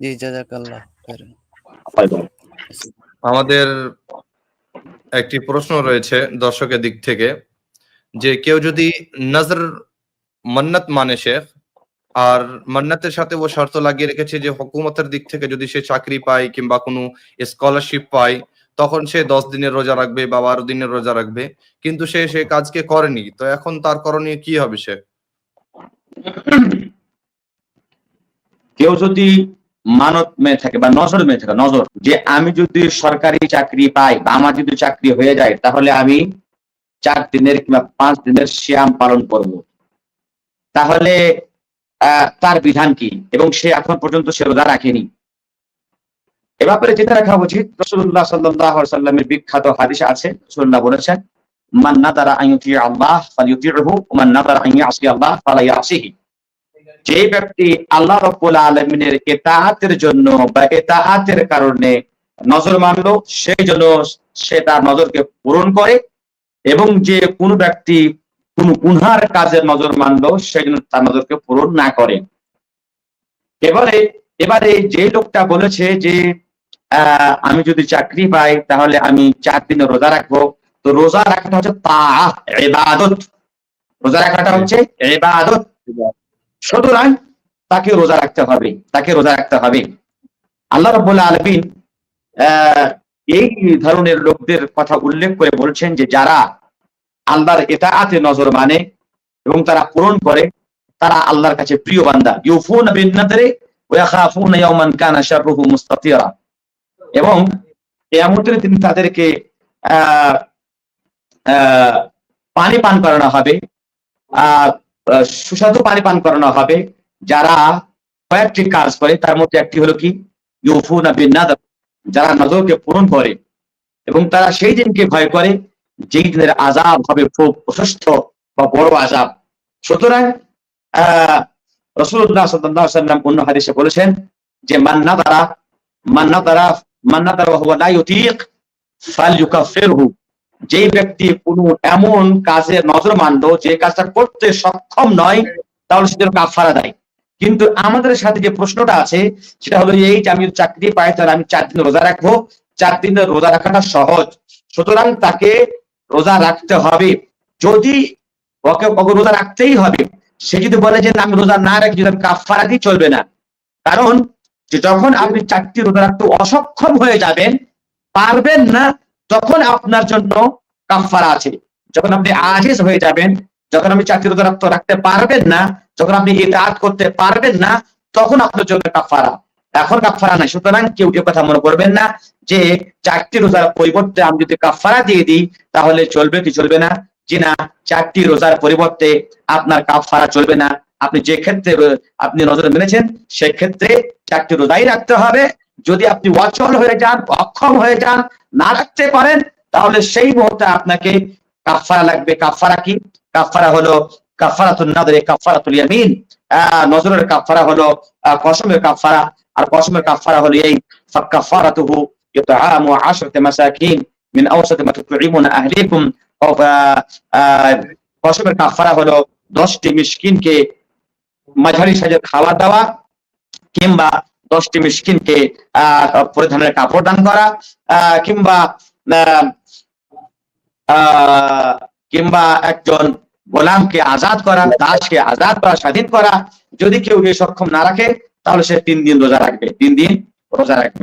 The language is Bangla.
জি জাজাকাল্লাহ আমাদের একটি প্রশ্ন রয়েছে দর্শকের দিক থেকে যে কেউ যদি নজর মন্নত মানে শেখ আর মন্নতের সাথে ও শর্ত লাগিয়ে রেখেছে যে হকুমতের দিক থেকে যদি সে চাকরি পায় কিংবা কোনো স্কলারশিপ পায় তখন সে দশ দিনের রোজা রাখবে বা বারো দিনের রোজা রাখবে কিন্তু সে সে কাজকে করেনি। তো এখন তার করণীয় কি হবে সে? কেউ যদি মানত মেয়ে থাকে বা নজর মেয়ে থাকে, নজর। যে আমি যদি সরকারি চাকরি পাই বা আমার যদি চাকরি হয়ে যায়, তাহলে আমি চার দিনের কিংবা পাঁচ দিনের শ্যাম পালন করব। তাহলে তার বিধান কি? এবং সে এখন পর্যন্ত সে রোজা রাখেনি। এ ব্যাপারে যেটা রাখা উচিত। রসুল্লাহ সাল্লাহ সাল্লামের বিখ্যাত হাদিস আছে রসুল্লাহ বলেছেন, মান নাদারা আইয়ুতি আল্লাহ ওয়া মান নাদারা আইয়াসি আল্লাহ ফালা ইয়াসিহি যে ব্যক্তি আল্লাহ রব্বুল আলমিনের এতাহাতের জন্য বা এতাহাতের কারণে নজর মানলো, সেই জন্য সে তার নজরকে পূরণ করে এবং যে কোনো ব্যক্তি কোন গুনহার কাজের নজর মানলো, সেই জন্য তার নজরকে পূরণ না করে। এবারে এবারে যে লোকটা বলেছে যে আমি যদি চাকরি পাই, তাহলে আমি চার দিনে রোজা রাখব। তো রোজা রাখাটা হচ্ছে তা এবাদত রোজা রাখাটা হচ্ছে এবাদত সুতরাং তাকে রোজা রাখতে হবে তাকে রোজা রাখতে হবে। আল্লাহ রব্বুল্লাহ আলমিন এই ধরনের লোকদের কথা উল্লেখ করে বলছেন যে যারা আল্লাহর এটা আতে নজর মানে এবং তারা পূরণ করে তারা আল্লাহর কাছে প্রিয় বান্দা। ইউফুন বিন নাদরি ওয়া ইয়াখাফুনা ইয়াওমান কানা শাররুহু মুস্তাতিরা। এবং কিয়ামতের তাদেরকে পানি পান করানো হবে। আহ, সুস্বাদু পানি পান করানো হবে। যারা কয়েকটি কাজ করে, তার মধ্যে একটি হলো কি? বিন নাদর যারা নজরকে পূরণ করে এবং তারা সেই দিনকে ভয় করে, যেই দিনের আজাব হবে খুব প্রশস্ত বা বড় আজাব সুতরাং, আহ রসুল্লাহ সাল্লাম অন্য হাদিসে বলেছেন যে মান্না দ্বারা মান্না দ্বারা মান্না দ্বারা হুয়া লা ইউতিক ফালইউকাফিরহু যে ব্যক্তি কোনো এমন কাজে নজর মানলো যে কাজটা করতে সক্ষম নয়, তাহলে সেটা কাফারা দেয়। কিন্তু আমাদের সাথে যে প্রশ্নটা আছে, সেটা হলো এই যে আমি চাকরি পাই, তাহলে আমি চার দিন রোজা রাখব। চার দিন রোজা রাখাটা সহজ। সুতরাং তাকে রোজা রাখতে হবে। যদি ওকে ওকে রোজা রাখতেই হবে, সে যদি বলে যে আমি রোজা না রাখি, যদি কাফারা দিই, চলবে না। কারণ যখন আপনি চারটি রোজা রাখতে অসক্ষম হয়ে যাবেন, পারবেন না তখন আপনার জন্য কাফারা আছে। যখন আপনি আজিজ হয়ে যাবেন, যখন আপনি চাকরি রোজা রাখতে পারবেন না, যখন আপনি ইতাআত করতে পারবেন না, তখন আপনার জন্য কাফারা এখন কাফারা নাই। সুতরাং কেউ কেউ কথা মনে করবেন না যে চারটি রোজার পরিবর্তে আমি যদি কাফারা দিয়ে দিই, তাহলে চলবে কি চলবে না? যে না, চারটি রোজার পরিবর্তে আপনার কাফারা চলবে না। আপনি যে ক্ষেত্রে, আপনি নজরে মেনেছেন সেক্ষেত্রে চারটি রোজাই রাখতে হবে। যদি আপনি অচল হয়ে যান, অক্ষম হয়ে যান, না রাখতে পারেন, তাহলে সেই মুহূর্তে আপনাকে কাফারা লাগবে। কাফারা কি? কাফারা হলো নজরের হলো কসমের কাফারা আর কসমের হলো এই মিন কসমের হলো মাঝারি খাবার দেওয়া কিংবা দশটি মিসকিনকে আহ পরিধানের কাপড় দান করা আহ, কিংবা আহ, আহ, কিংবা একজন গোলামকে আজাদ করা দাসকে আজাদ করা স্বাধীন করা। যদি কেউ সক্ষম না রাখে তাহলে সে তিন দিন রোজা রাখবে। তিন দিন রোজা রাখবে।